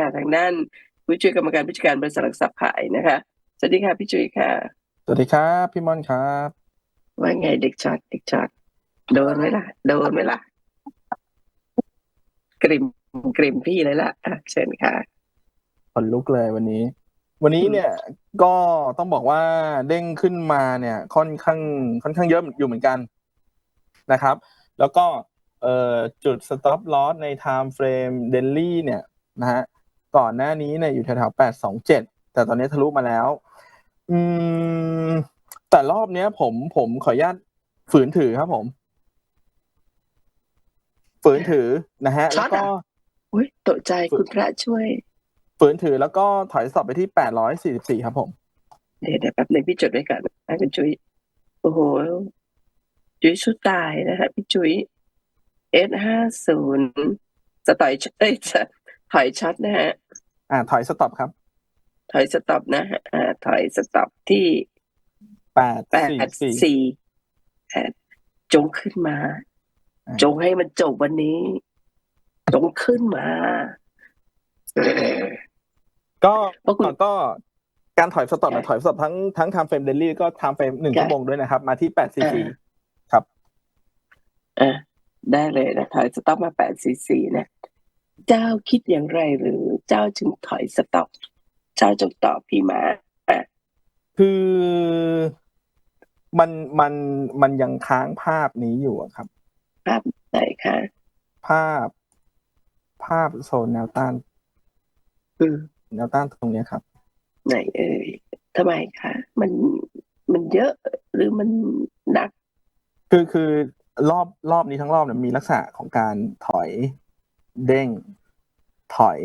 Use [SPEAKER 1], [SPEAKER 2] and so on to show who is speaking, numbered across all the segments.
[SPEAKER 1] นะคะทางด้านผู้ช่วยกรรมการผู้จัดการบริษัทหลักทรัพย์ขายนะคะ สวัสดีค่ะพี่จุ้ยค่ะ
[SPEAKER 2] สวัสดีครับพี่ม่อนครับ
[SPEAKER 1] ว่าไงเด็กช็อตเด็กช็อตโดนไหมล่ะ โดนไหมล่ะ กริมกริมพี่เลยล่ะอะเชิญค่ะ
[SPEAKER 2] ขนลุกเลยวันนี้ วันนี้
[SPEAKER 1] อืม
[SPEAKER 2] เนี่ยก็ต้องบอกว่าเด้งขึ้นมาเนี่ย ค่อนข้างค่อนข้างเยอะอยู่เหมือนกันนะครับ แล้วก็เอ่อจุด stop loss ใน time frame daily เนี่ยนะฮะ ก่อนหน้านี้เนี่ยอยู่แถวๆแปดสองเจ็ดแต่ตอนนี้ทะลุมาแล้ว อืม แต่รอบเนี้ย ผมผมขออนุญาตฝืนถือครับผม ฝืนถือนะฮะ แล้วก็
[SPEAKER 1] อุ้ยตกใจคุณพระช่วย
[SPEAKER 2] ฝืนถือแล้วก็ถอยสอบไปที่แปดร้อยสี่สิบสี่ครับผม
[SPEAKER 1] เดี๋ยวเดี๋ยวแป๊บหนึ่งพี่จดไว้ก่อนนะคุณจุ้ยโอ้โห จุ้ยสู้ตายนะคะพี่จุ้ยเอสห้าศูนย์จะต่อยเอ้ยจะ ถอยช็อตนะฮะ
[SPEAKER 2] อ่า ถอยสต็อปครับ
[SPEAKER 1] ถอยสต็อปนะฮะอ่าถอยสต็อปที่
[SPEAKER 2] แปด
[SPEAKER 1] แป
[SPEAKER 2] สี่
[SPEAKER 1] ด
[SPEAKER 2] สี่
[SPEAKER 1] สี่แปดจงขึ้นมา
[SPEAKER 2] อ่า
[SPEAKER 1] จงให้มันจบวันนี้ จงขึ้นมาเออ
[SPEAKER 2] ก็
[SPEAKER 1] เพราะคุณ
[SPEAKER 2] ก็การถอยสต็อป
[SPEAKER 1] ค่ะ
[SPEAKER 2] ถอยสต็อปทั้งทั้ง time frame daily ก็ time frame หนึ่ง
[SPEAKER 1] ค่ะ
[SPEAKER 2] ชั่วโมงด้วยนะครับ มาที่แปดสี่สี่ครับ
[SPEAKER 1] อะได้เลยนะถอยสต็อปมาแปดสี่สี่นะ เจ้าคิดอย่างไรหรือเจ้าจึงถอยสต็อปเจ้าจงตอบพี่มา
[SPEAKER 2] คือมันมันมันยังค้างภาพนี้อยู่อะครับ
[SPEAKER 1] ภาพไหนคะ
[SPEAKER 2] ภาพ ภาพโซนแนวต้าน
[SPEAKER 1] อืม
[SPEAKER 2] แนวต้านตรงเนี้ยครับ
[SPEAKER 1] ไหนเอ่ยทำไมคะมันมันเยอะหรือมันหนัก
[SPEAKER 2] คือคือรอบรอบนี้ทั้งรอบเนี่ยมีลักษณะของการถอยเด้ง ถอย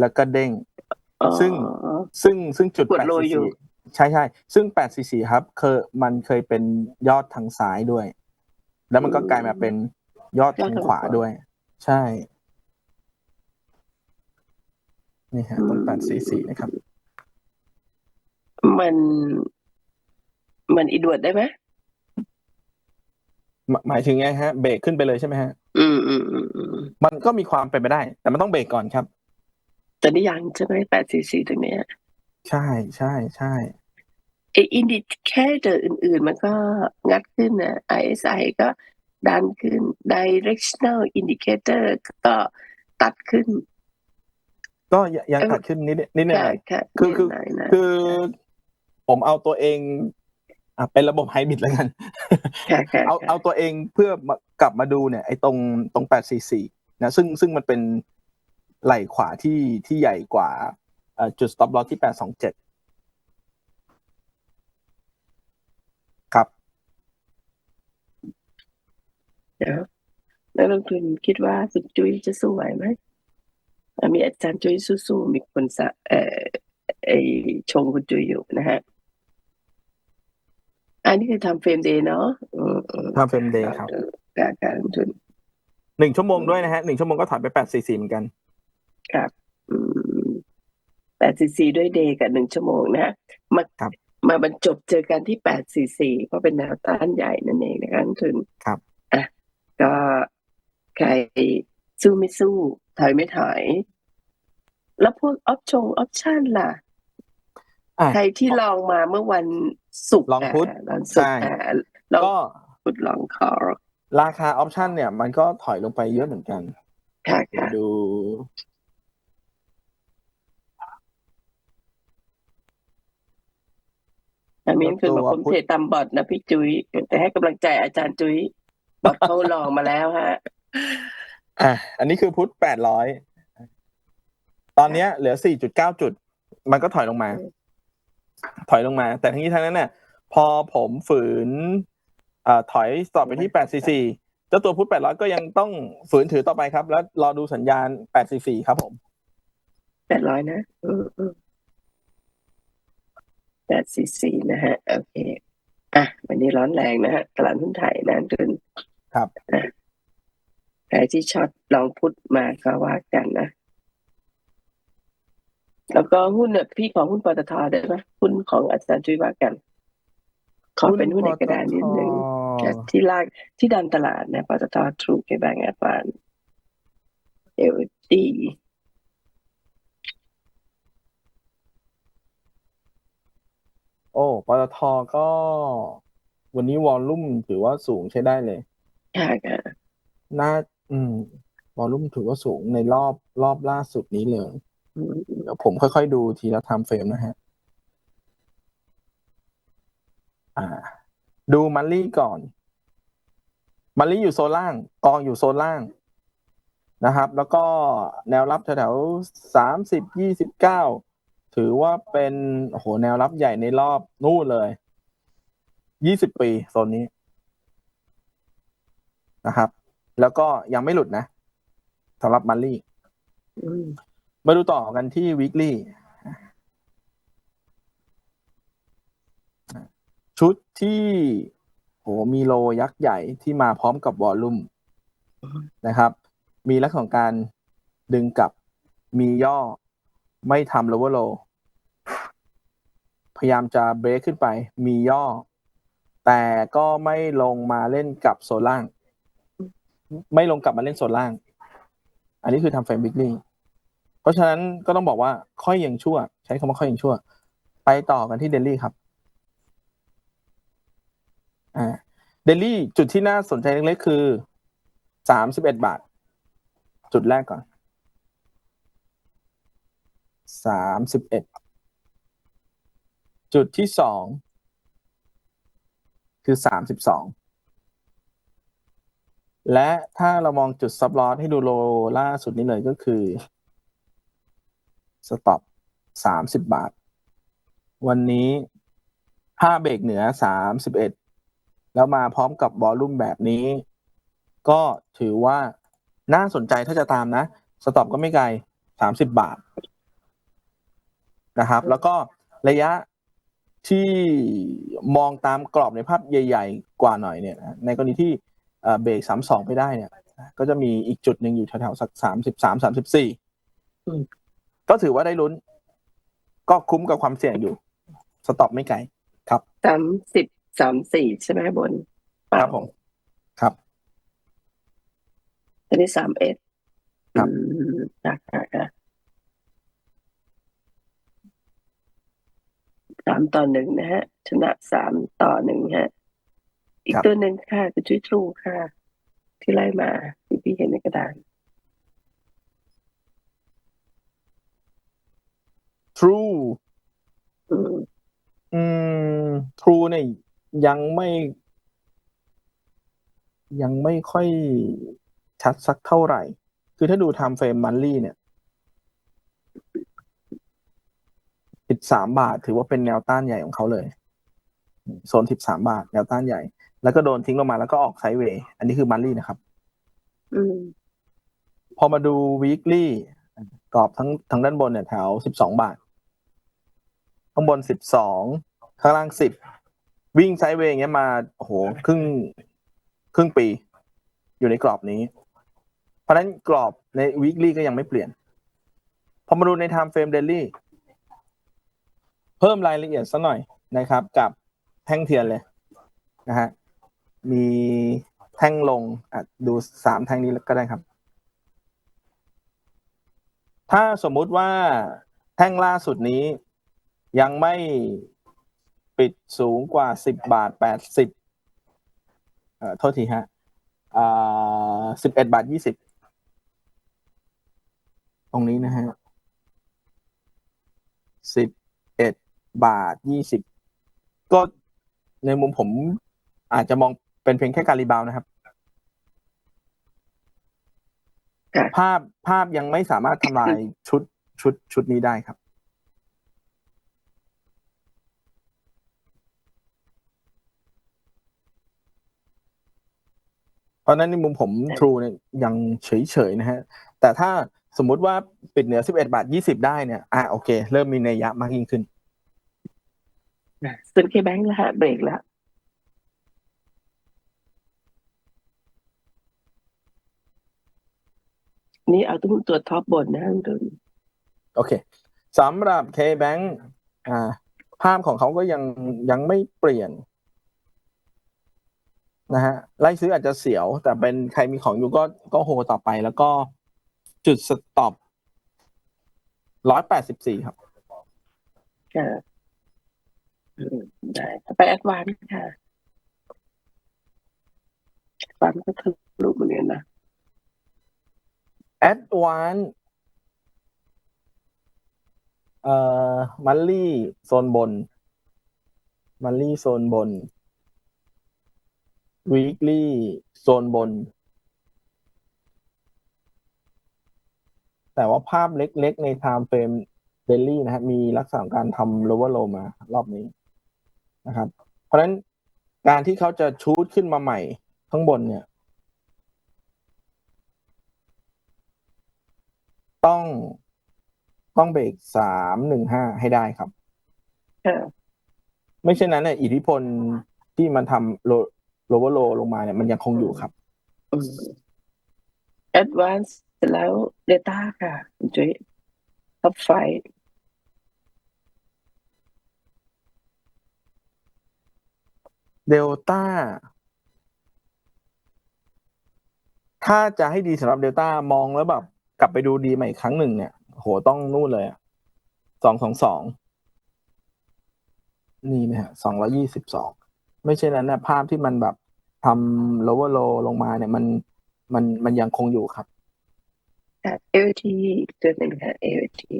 [SPEAKER 2] แล้วก็เด้ง
[SPEAKER 1] อ๋อ
[SPEAKER 2] ซึ่งซึ่งซึ่งจุด
[SPEAKER 1] กดโรยอยู่
[SPEAKER 2] 844ใช่ใช่ซึ่ง844ครับเคยมันเคยเป็นยอดทางซ้ายด้วย แล้วมันก็กลายมาเป็นยอดทางขวาด้วย ใช่ นี่ฮะตรง844นะครับ
[SPEAKER 1] มัน มันอีดวดได้ไหม
[SPEAKER 2] หมหมายถึงไงฮะเบรกขึ้นไปเลยใช่ไหมฮะ
[SPEAKER 1] อืมอืมอืมอืม
[SPEAKER 2] มันก็มีความเป็นไปได้ แต่มันต้องเบรกก่อนครับ
[SPEAKER 1] แต่นี่ยังใช่ไหมแปดสี่สี่ตรงเนี้ย
[SPEAKER 2] ใช่ใช่ใช่
[SPEAKER 1] ไออินดิแค่เดอร์อื่น ๆ มันก็งัดขึ้นนะ ISI ก็ดันขึ้น directional indicator ก็ตัดขึ้น
[SPEAKER 2] ก็ยังยังตัดขึ้นนิดนิดหน่
[SPEAKER 1] ค่ะ
[SPEAKER 2] อย
[SPEAKER 1] ค่ะ
[SPEAKER 2] คือคือ
[SPEAKER 1] นิดหน่อยนะ
[SPEAKER 2] คือ ผมเอาตัวเองอะเป็นระบบไฮบริดแล้วกัน
[SPEAKER 1] ค่ะค่ะ
[SPEAKER 2] เอาเอาตัวเองเพื่อมากลับมาดูเนี่ยไอ้ตรงตรง844นะซึ่งซึ่งมันเป็นไหล่ขวาที่ที่ใหญ่กว่าเอ่อจุด stop loss ที่827ครับ
[SPEAKER 1] เดี๋ยวนักลงทุนคิดว่าคุณจุ้ยจะสู้ไหวไหมอะมีอาจารย์จุ้ยสู้ๆมีคนสะเอ่อไอชงคุณจุ้ยอยู่นะฮะ อันนี้คือทำเฟรมเดย์เนาะอืมอืม
[SPEAKER 2] ทำเฟรมเดย์ครับ
[SPEAKER 1] การการลงทุน
[SPEAKER 2] หนึ่งชั่วโมงด้วยนะฮะหนึ่งชั่วโมงก็ถอยไป844เหมือนกัน
[SPEAKER 1] แปดสี่สี่ด้วยเดย์กับหนึ่งชั่วโมงนะฮะมา
[SPEAKER 2] ครับ
[SPEAKER 1] มาบรรจบเจอกันที่แปดสี่สี่เพราะเป็นแนวต้านใหญ่นั่นเองนะคะนักลงทุน
[SPEAKER 2] ครับ
[SPEAKER 1] อะก็ใครสู้ไม่สู้ ถอยไม่ถอย แล้วพวกออปชงออปชั่นล่ะ
[SPEAKER 2] อะ
[SPEAKER 1] ใครที่ลองมาเมื่อวัน ศุกร์
[SPEAKER 2] ลองพุธะ
[SPEAKER 1] วันศุกร์
[SPEAKER 2] ใช่
[SPEAKER 1] อะลอง
[SPEAKER 2] ก็
[SPEAKER 1] พุธลองคอร์
[SPEAKER 2] ราคาออปชันเนี่ยมันก็ถอยลงไปเยอะเหมือนกัน
[SPEAKER 1] ค่ะ
[SPEAKER 2] เดี๋ยว
[SPEAKER 1] ค่ะ
[SPEAKER 2] ดู
[SPEAKER 1] อามินคือบอก
[SPEAKER 2] ตัว
[SPEAKER 1] ผม
[SPEAKER 2] พุธ
[SPEAKER 1] เทตามบอดนะพี่จุ้ยแต่ให้กำลังใจอาจารย์จุ้ยบอกเขาลองมาแล้วฮะ
[SPEAKER 2] อะอันนี้คือพุทธแปดร้อยตอนเนี้ยเหลือสี่จุดเก้าจุด มันก็ถอยลงมา
[SPEAKER 1] อืม
[SPEAKER 2] ถอยลงมา แต่ทั้งนี้ทั้งนั้นเนี่ยพอผมฝืนเอ่อถอยสอบไปที่แปดสี่สี่เจ้าตัวพุทธแปดร้อยก็ยังต้องฝืนถือต่อไปครับ แล้วรอดูสัญญาณแปดสี่สี่ครับผม
[SPEAKER 1] แปดร้อยนะอืมอืมแปดสี่สี่นะฮะ โอเค อะ วันนี้ร้อนแรงนะฮะ ตลาดหุ้นไทยนะทุน
[SPEAKER 2] ครับ
[SPEAKER 1] อะใครที่ช็อตลองพุทธมาก็ว่ากันนะ แล้วก็หุ้นเนี่ยพี่ของหุ้นปตทได้ไหมหุ้นของอาจารย์จุ้ยว่ากันขอเป็นหุ้นในกระดานนิดนึงที่ลากที่ดันตลาดเนี่ยปตททรูเคแบงก์แอปานเอลจีโอ้
[SPEAKER 2] ปตทก็ วันนี้วอลลุ่มถือว่าสูงใช้ได้เลย
[SPEAKER 1] ค่ค่ะ
[SPEAKER 2] น่า อืม วอลลุ่มถือว่าสูงในรอบรอบล่าสุดนี้เลย ผมค่อยๆ ดูทีละไทม์เฟรมนะฮะอ่าดูมันลี่ก่อน มันลี่อยู่โซนล่างกองอยู่โซนล่างนะครับ แล้วก็แนวรับแถวๆสามสิบยี่สิบเก้าถือว่าเป็นโอ้โหแนวรับใหญ่ในรอบนู่นเลยยี่สิบปีโซนนี้นะครับ แล้วก็ยังไม่หลุดนะสำหรับมันลี่
[SPEAKER 1] มา
[SPEAKER 2] ดูต่อกันที่ weekly ชุดที่โหมีโลยักษ์ใหญ่ที่มาพร้อมกับวอลลุ่มนะครับ มีลักษณะของการดึงกลับมีย่อไม่ทำ lower low พยายามจะเบรกขึ้นไป มีย่อ แต่ก็ไม่ลงมาเล่นกับโซนล่าง ไม่ลงกลับมาเล่นโซนล่าง อันนี้คือทำเฟรม weekly เพราะฉะนั้นก็ต้องบอกว่าค่อยยังชั่ว ใช้คำว่าค่อยยังชั่ว ไปต่อกันที่เดลี่ครับเดลี่จุดที่น่าสนใจเล็กๆคือสามสิบเอ็ดบาท จุดแรกก่อนสามสิบเอ็ดจุดที่สองคือสามสิบสองและถ้าเรามองจุดซับลอสให้ดูโลล่าสุดนี้เลยก็คือ สต็อปสามสิบบาท วันนี้ถ้าเบรกเหนือสามสิบเอ็ดแล้วมาพร้อมกับบอลลุ่มแบบนี้ ก็ถือว่าน่าสนใจถ้าจะตามนะ สต็อปก็ไม่ไกลสามสิบบาทนะครับ แล้วก็ระยะที่มองตามกรอบในภาพใหญ่ ๆ กว่าหน่อยเนี่ย ในกรณีที่เอ่อเบรกสามสองไปได้เนี่ย ก็จะมีอีกจุดหนึ่งอยู่แถวๆสักสามสิบสามสามสิบสี่ ก็ถือว่าได้ลุ้น ก็คุ้มกับความเสี่ยงอยู่ สต็อปไม่ไกลครับ
[SPEAKER 1] สามสิบสามสี่ใช่ไหมบน
[SPEAKER 2] ครับผม ครับ
[SPEAKER 1] อันนี้สามเอ็ด
[SPEAKER 2] ครับ
[SPEAKER 1] ค่ะค่ะค่ะสามต่อหนึ่งนะฮะ ชนะสามต่อหนึ่งฮะ อีกตัวหนึ่งค่ะคือจุ้ยทรูค่ะ ที่ไล่มาที่พี่เห็นในกระดาน
[SPEAKER 2] True
[SPEAKER 1] อืม
[SPEAKER 2] อืม True เนี่ยยังไม่ ยังไม่ค่อยชัดสักเท่าไหร่ คือถ้าดู time frame monthly เนี่ยสิบสามบาท ถือว่าเป็นแนวต้านใหญ่ของเขาเลยโซนสิบสามบาท แนวต้านใหญ่ แล้วก็โดนทิ้งลงมาแล้วก็ออกไซด์เวย์อันนี้คือ monthly นะครับ
[SPEAKER 1] อืม
[SPEAKER 2] พอมาดู weekly กรอบทั้งทั้งด้านบนเนี่ยแถวสิบสองบาท ข้างบนสิบสองข้างล่างสิบวิ่งไซด์เวย์อย่างเงี้ยมาโอ้โหครึ่งครึ่งปี อยู่ในกรอบนี้ เพราะฉะนั้นกรอบใน weekly ก็ยังไม่เปลี่ยน พอมาดูใน time frame daily เพิ่มรายละเอียดสักหน่อยนะครับ กับแท่งเทียนเลยนะฮะมีแท่งลงอะดูสามแท่งนี้ก็ได้ครับ ถ้าสมมุติว่าแท่งล่าสุดนี้ ยังไม่ปิดสูงกว่าสิบบาทแปดสิบเอ่อโทษทีฮะอ่าสิบเอ็ดบาทยี่สิบตรงนี้นะฮะสิบเอ็ดบาทยี่สิบก็ในมุมผมอาจจะมองเป็นเพียงแค่การรีบาวด์นะครับ
[SPEAKER 1] ค่ะ
[SPEAKER 2] ภาพภาพยังไม่สามารถทำลายชุดชุดชุดนี้ได้ครับ ราะฉะนั้นในมุมผม True เนี่ยยังเฉยๆนะฮะแต่ถ้าสมมุติว่าปิดเหนือ 11 บาท 20 ได้เนี่ยอะโอเค เริ่มมีนัยยะมากยิ่งขึ้น
[SPEAKER 1] ส่วนเคแบงค์ละฮะเบรกแล้วนี่เอาตุ้มตัวท็อปบนนะคุณตุน
[SPEAKER 2] โอเคสำหรับ K-Bank อ่าภาพของเขาก็ยังยังไม่เปลี่ยน นะฮะไล่ซื้ออาจจะเสียว แต่เป็นใครมีของอยู่ก็ก็โฮต่อไปแล้วก็จุดสต็อปร้อยแปดสิบสี่ครับ
[SPEAKER 1] ค่ะอืมได้ต่อไปแอดวานค่ะแอดวานก็ทะลุเหมือนกันนะ
[SPEAKER 2] Advance เอ่อมันลี่โซนบน มันลี่โซนบน weekly โซนบน แต่ว่าภาพเล็กๆ ใน time frame daily นะฮะมีลักษณะของการทำ lower low มารอบนี้นะครับ เพราะฉะนั้นการที่เขาจะชูดขึ้นมาใหม่ข้างบนเนี่ย ต้องต้องเบรกสามหนึ่งห้าให้ได้ครับ
[SPEAKER 1] ค่ะ
[SPEAKER 2] ไม่เช่นนั้นเนี่ยอิทธิพลที่มันทำ โลโลเวอร์โลลงมาเนี่ยมันยังคงอยู่ครับ
[SPEAKER 1] อืมแอดวานซ์เสร็จแล้วเดต้าค่ะคุณจุ้ยท็อปไฟ
[SPEAKER 2] เดลต้าถ้าจะให้ดีสำหรับเดลต้ามองแล้วแบบกลับไปดูดีใหม่อีกครั้งหนึ่งเนี่ยโหต้องนู่นเลยอะสองสองสองนี่นะฮะสองร้อยี่สิบสองไม่ใช่นั้นนะภาพที่มันแบบ ทำ lower low ลงมาเนี่ยมันมันมันยังคงอยู่ครับ
[SPEAKER 1] ค่ะเอลทีตัวหนึ่งค่ะเอลที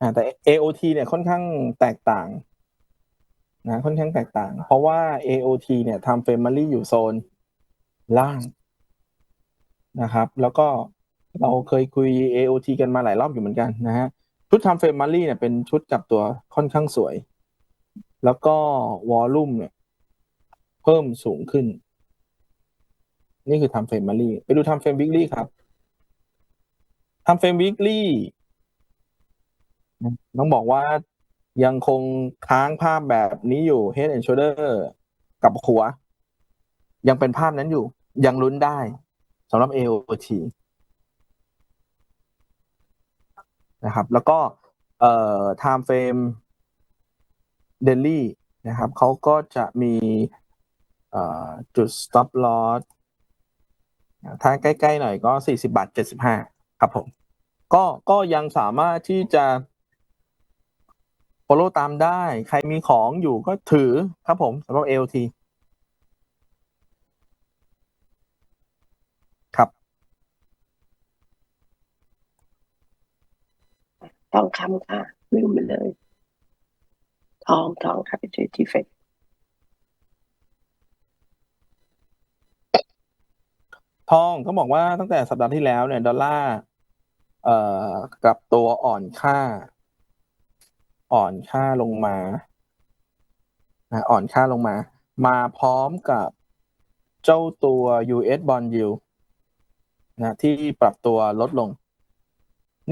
[SPEAKER 2] อ่าแต่ AOT เนี่ยค่อนข้างแตกต่างนะค่อนข้างแตกต่าง เพราะว่า AOT เนี่ยทำเฟรมมารีอยู่โซนล่างนะครับ แล้วก็เราเคยคุย AOT กันมาหลายรอบอยู่เหมือนกันนะฮะ ชุดทำเฟรมมารีเนี่ยเป็นชุดกลับตัวค่อนข้างสวย แล้วก็วอลลุ่มเนี่ย เพิ่มสูงขึ้น นี่คือทำเฟรมมารีไปดูทำเฟรมวิกลี่ครับทำเฟรมวิกลี่ต้องบอกว่ายังคงค้างภาพแบบนี้อยู่ Head and Shoulder กับหัว ยังเป็นภาพนั้นอยู่ ยังลุ้นได้สำหรับ AOT นะครับ แล้วก็ เอ่อ time frame daily นะครับเขาก็จะมีจุด stop loss ถ้าใกล้ ๆ หน่อยก็ 40 บาท 75 ครับผม ก็ก็ยังสามารถที่จะ follow ตามได้ ใครมีของอยู่ก็ถือครับผมสำหรับ LT ครับ
[SPEAKER 1] ทองคำค่ะลืมไปเลย ทองทองค่ะไปจุ้ยที่เฟด
[SPEAKER 2] ทองก็บอกว่าตั้งแต่สัปดาห์ที่แล้วเนี่ยดอลลาร์เอ่อกลับตัวอ่อนค่า อ่อนค่าลงมาอ่อนค่าลงมา มาพร้อมกับเจ้าตัว US bond yield นะที่ปรับตัวลดลง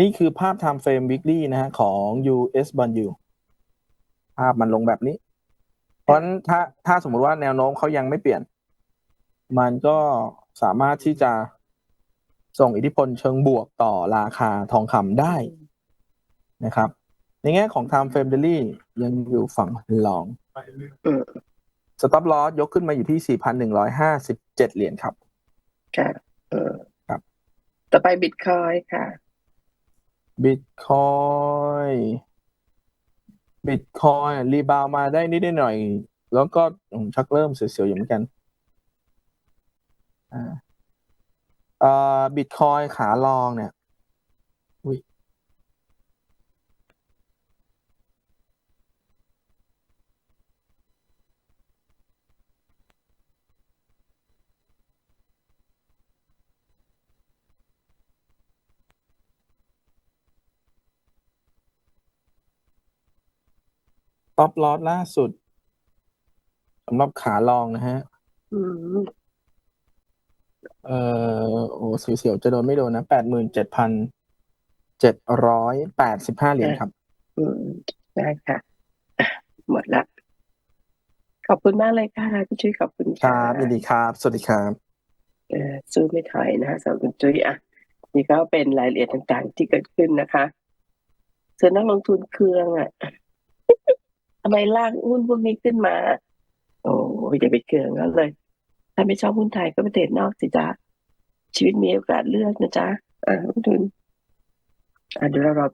[SPEAKER 2] นี่คือภาพ time frame weekly นะฮะของ US bond yield พมันลงแบบนี้ เพราะฉะนั้นถ้าถ้าสมมุติว่าแนวโน้มเขายังไม่เปลี่ยน มันก็สามารถที่จะส่งอิทธิพลเชิงบวกต่อราคาทองคำได้นะครับ ในแง่ของ time frame daily ยังอยู่ฝั่งลอง
[SPEAKER 1] อืม
[SPEAKER 2] stop loss ยกขึ้นมาอยู่ที่ 4,157 เหรียญครับ
[SPEAKER 1] ค่ะ เออ
[SPEAKER 2] ครับ
[SPEAKER 1] ต่อไปบิตคอยค่ะ
[SPEAKER 2] Bitcoin Bitcoin รีบาวมาได้นิดได้หน่อย แล้วก็อืมชักเริ่มเสียวๆอยู่เหมือนกันอ่าเอ่อ Bitcoin ขาลองเนี่ยอุ้ย ต็อปลอสล่าสุดสำหรับขาลองนะฮะ
[SPEAKER 1] อืม
[SPEAKER 2] เอ่อโอ้เสียวๆจะโดนไม่โดนนะแปดหมื่นเจ็ดพันเจ็ดร้อยแปดสิบห้าเหรียญครับ
[SPEAKER 1] อืมได้ค่ะอะหมดละขอบคุณมากเลยค่ะพี่จุ้ยขอบคุณ
[SPEAKER 2] ค
[SPEAKER 1] ค่ะ
[SPEAKER 2] รับยินดีครับ สวัสดีครับ
[SPEAKER 1] เออสู้ไม่ถอยนะคะสำหรับคุณจุ้ยอะนี่ก็เป็นรายละเอียดต่างๆที่เกิดขึ้นนะคะส่วนนักลงทุนเครืองอะ ทำไมลากหุ้นพวกนี้ขึ้นมา โอ้ยอย่าไปเคืองเขาเลย ถ้าไม่ชอบหุ้นไทยก็ไปเทรดนอกสิจ๊ะชีวิตมีโอกาสเลือกนะจ๊ะอ่าทุนอ่าเดี๋ยวเรารอ